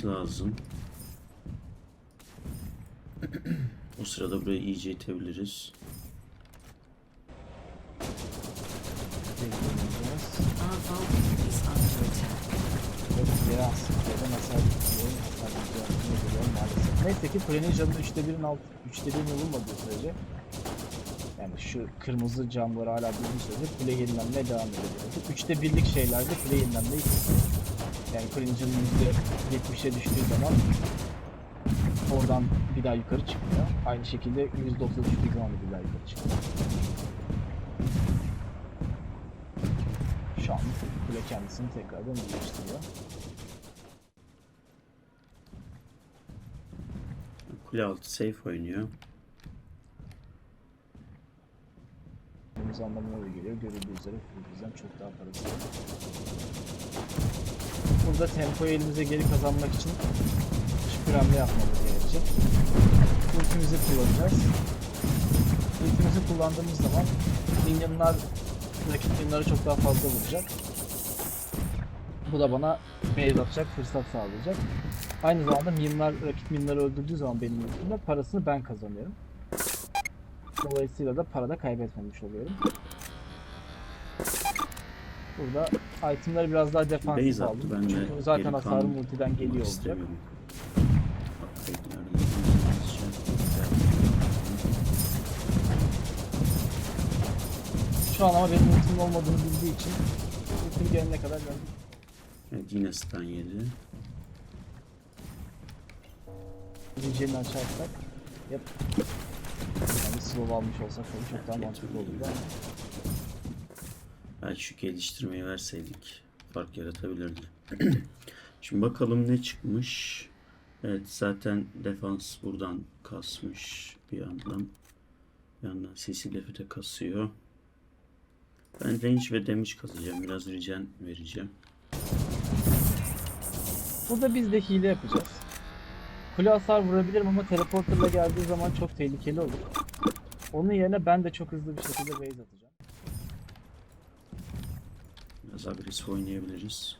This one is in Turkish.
gelmesi lazım. o sırada burayı iyice itebiliriz. Neyse ki kulenin canı üçte birin alt, üçte birin olmadığı sürece yani şu kırmızı camlar hala bildiği sürece kule yenilenmeye devam ediyor. Üçte birlik şeylerde kule yenilenmeyi. Yani yüzde yetmişe düştüğü zaman oradan bir daha yukarı çıkmıyor. Aynı şekilde yüzde otuz düştüğü zaman bir daha yukarı çıkıyor. Şu an kule kendisini tekrardan iyileştiriyor. Kule altı safe oynuyor. Anlamına da geliyor. Görüldüğü üzere bizden çok daha parası. Burada tempoyu elimize geri kazanmak için şükür hamle yapmamız gerekecek. Ultimizi kullanacağız. Ultimizi kullandığımız zaman minyonlar rakip minyonları çok daha fazla vuracak. Bu da bana base atacak, fırsat sağlayacak. Aynı zamanda minyonlar rakip minyonları öldürdüğü zaman benim ultimde parasını ben kazanıyorum. Dolayısıyla da para da kaybetmemiş oluyorum. Burada itemları biraz daha defansif aldım. ben de. Çünkü zaten kalmak multiden geliyor olacak. Şu an ama benim ultimin olmadığını bildiği için ultim gelene kadar ben Evet, yine stun yedi. Zincirini açarsak yap. Yani slow almış olsak çok daha mantıklı olurdu ama Belki şu geliştirmeyi verseydik fark yaratabilirdi. Şimdi bakalım ne çıkmış. Evet zaten defans buradan kasmış bir yandan. Bir yandan CC defi de kasıyor. Ben range ve damage kasacağım. Biraz regen vereceğim. Burada biz de hile yapacağız. Kule hasar vurabilirim ama teleporterla geldiği zaman çok tehlikeli olur. Onun yerine ben de çok hızlı bir şekilde base atacağım. Zagris oynayabiliriz.